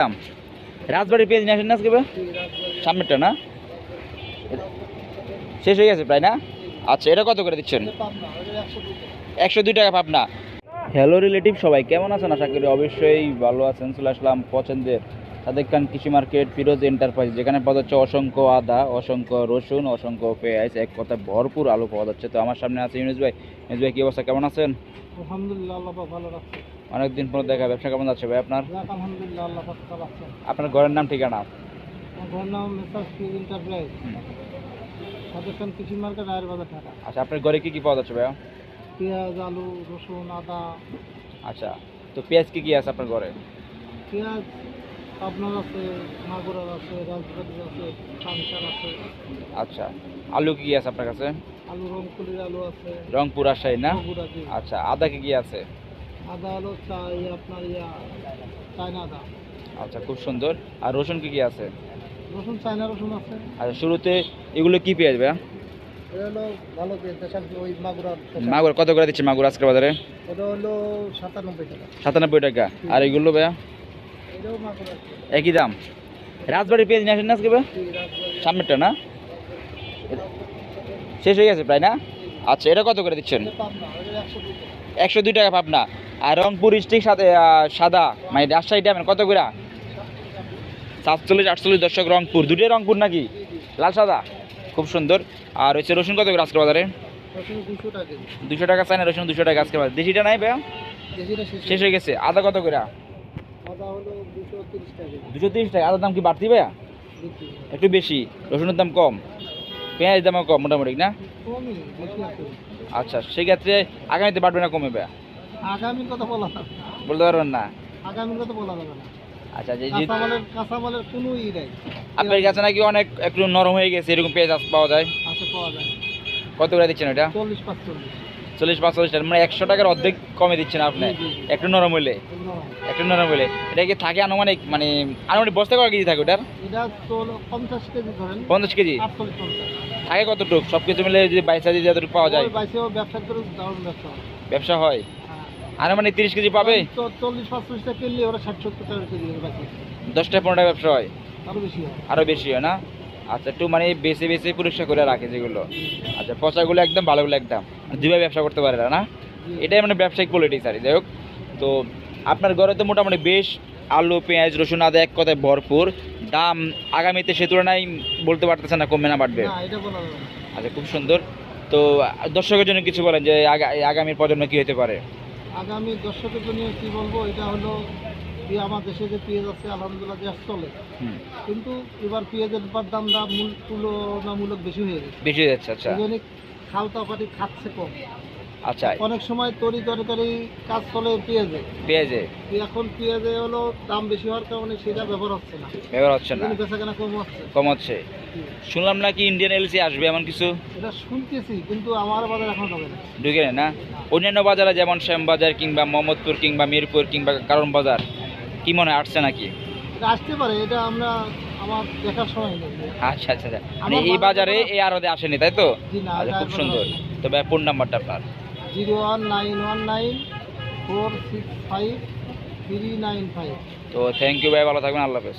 দাম রাজবাড়ির পেঁয়াজ নিয়ে আসেন না আজকে? সামনেরটা না? শেষ হয়ে গেছে প্রায় না? আচ্ছা এটা কত করে দিচ্ছেন? একশো দুই টাকা পাবনা। হ্যালো রিলেটিভ সবাই, কেমন আছেন? আশা করি অবশ্যই ভালো আছেন। চলে আসলাম পছন্দের সাদেক খান কৃষি মার্কেট ফিরোজ এন্টারপ্রাইজ, যেখানে পাওয়া যাচ্ছে অসংখ্য আদা, অসংখ্য রসুন, অসংখ্য পেঁয়াজ, এক কথায় ভরপুর আলু পাওয়া যাচ্ছে। তো আমার সামনে আছে ইউনুস ভাই। ইউনুস ভাই, কি অবস্থা? কেমন আছেন? আলহামদুলিল্লাহ ভালো রাখছে। অনেকদিন পর দেখা ব্যবসা কেমন যাচ্ছে ভাই আপনার? আপনার ঘরের নাম ঠিকানা? আচ্ছা আপনার ঘরে কি কি পাওয়া যাচ্ছে ভাইয়া? পেঁয়াজ আলু রসুন আদা। আচ্ছা তো পেঁয়াজ কি কি আছে আপনার ঘরে? পেঁয়াজ আপনার আছে মাগুরার আছে রাজবাড়ির আছে কামসার আছে। আচ্ছা আলু কি কি আছে আপনার কাছে? আলু রংপুরের আলু আছে। রংপুর রাজশাহী না? আচ্ছা আদা কি কি আছে? আদা ইয়ে আপনার ইয়া চায়না আদা আচ্ছা খুব সুন্দর। আর রসুন কি কি আছে? রসুন চায়না রসুন আছে। আচ্ছা শুরুতে এগুলো কি পেঁয়াজ ভাইয়া? হলো। মাগুর কত করে দিচ্ছে মাগুর আজকের বাজারে? সাতানব্বই টাকা। আর এগুলো ভাইয়া? একই দাম। রাজবাড়ির পেঁয়াজ নিয়ে আসেন না আজকে ভাইয়া? সামনেরটা না? শেষ হয়ে গেছে প্রায় না? আচ্ছা এটা কত করে দিচ্ছেন? একশো দুই টাকা পাবনা। আর রংপুর স্টিক সাথে সাদা। মানে রাজশাহী ড্যামের কত করে সাতচল্লিশ আটচল্লিশ দশক রংপুর। দুটোই রংপুর নাকি? লাল সাদা? খুব সুন্দর। আর হচ্ছে রসুন কত করে আজকের বাজারে? দুশো টাকা চাই না রসুন দুশো টাকা আজকের বাজারে। দেশিটা নাই ভাইয়া? শেষ হয়ে গেছে। আদা কত করে দুশো তিরিশ টাকা আদার দাম কি বাড়তি ভাইয়া? একটু বেশি। রসুনের দাম কম। পেঁয়াজের দামও কম মোটামুটি না? আচ্ছা সেক্ষেত্রে আগামীতে বাড়বে না কমে ভাইয়া? আগামীর কথা বলা বলতে পারবেন না? আগামীর কথা বলা যাবে না। আচ্ছা যে যে- কাঁচামালের কাঁচামালের কোনো ই নাই। আপনার কাছে নাকি অনেক একটু নরম হয়ে গেছে এরকম পেঁয়াজ পাওয়া যায়? আছে পাওয়া যায়। কত করে দিচ্ছেন এটা চল্লিশ পাঁচচল্লিশ। চল্লিশ পাঁচচল্লিশ টাকা। মানে একশো টাকার অর্ধেক কমে দিচ্ছেন আপনি। একটু নরম এগুলো একটু নরম হইলে। এটা কি থাকে আনুমানিক? মানে আনুমানিক বস্তা কয় কেজি থাকে ওটার? হলো পঞ্চাশ কেজি পঞ্চাশ কেজি? থাকে কতটুক? সব কিছু মিলে যদি বাইশ কেজি যতটুকু পাওয়া যায়? ব্যবসা হয়। আনুমানিক তিরিশ কেজি পাবে? চল্লিশ পাঁচচল্লিশ টাকা কিনলে ওরা ষাট সত্তর টাকা কেজি দশটা পনেরোটা ব্যবসা হয়? আরও বেশি হয়। আরও বেশি হয় না? আচ্ছা একটু মানে বেছে বেছে পরিষ্কার করে রাখে যেগুলো। আচ্ছা পচাগুলো একদম ভালোগুলো একদম। দুইভাবে ব্যবসা করতে পারে না না? এটাই মানে ব্যবসায়িক পলিটিক্স আর কি। যাই হোক তো আপনার ঘরে তো মোটামুটি বেশ আলু পেঁয়াজ রসুন আদা এক কথায় ভরপুর। দাম আগামীতে সে তুলনায় বলতে পারতেছে না কমবে না বাড়বে। আচ্ছা খুব সুন্দর। তো দর্শকের জন্য কিছু বলেন যে আগা- এই আগামী প্রজন্ম কি হতে পারে? আগামী দর্শকের জন্য কি বলব এটা হলো যে আমার দেশে যে পেঁয়াজ আছে আলহামদুলিল্লাহ দেশ চলে। কিন্তু এবার পেঁয়াজের দাম দাম তুলনামূলক বেশি হয়ে গেছে। বেশি হয়ে যাচ্ছে আচ্ছা। খালতা পাটি খাচ্ছে কম। আচ্ছা। অনেক সময় তরি তরকারি কাজ চলে পেঁয়াজে। পেঁয়াজে। এখন পেঁয়াজে হলো দাম বেশি হওয়ার কারণে সেটা ব্যবহার হচ্ছে না। ব্যবহার হচ্ছে না। বেচা কেনা কম হচ্ছে। কম হচ্ছে। শুনলাম নাকি ইন্ডিয়ান এলসি আসবে এমন কিছু? এটা শুনতেছি কিন্তু আমার বাজার এখন হবে না। ঢুকে না? অন্যান্য বাজারে যেমন শ্যামবাজার কিংবা মোহাম্মদপুর কিংবা মিরপুর কিংবা কারণ বাজার কি মনে হয় আসছে নাকি? এটা আসতে পারে এটা আমরা আমার দেখার সময় আচ্ছা আচ্ছা আচ্ছা। মানে এই বাজারে এই আরদে আসেনি তাই তো? আচ্ছা খুব সুন্দর। তবে ফোন নাম্বারটা আপনার। Zero one nine one nine four six five three nine five. তো থ্যাংক ইউ ভাই ভালো থাকবেন আল্লাহ হাফেজ।